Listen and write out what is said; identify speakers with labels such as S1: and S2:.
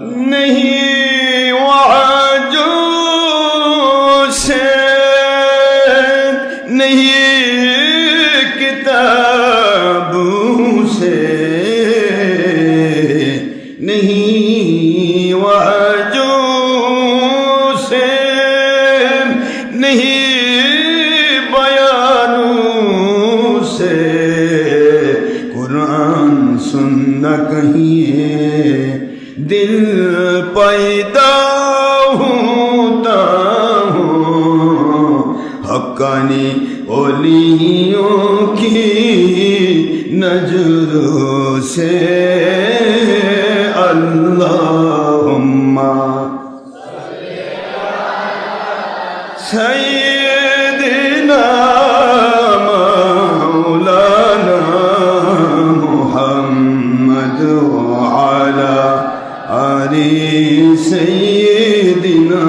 S1: نہیں، وہاں جو سے نہیں، کتابوں سے نہیں، وہاں جو سے نہیں، بیانوں سے قرآن سننا کہیں۔ دل پیدا ہوتا ہوں۔ حقانی اولیوں کی نظروں سے اللہم سیدنا سيدنا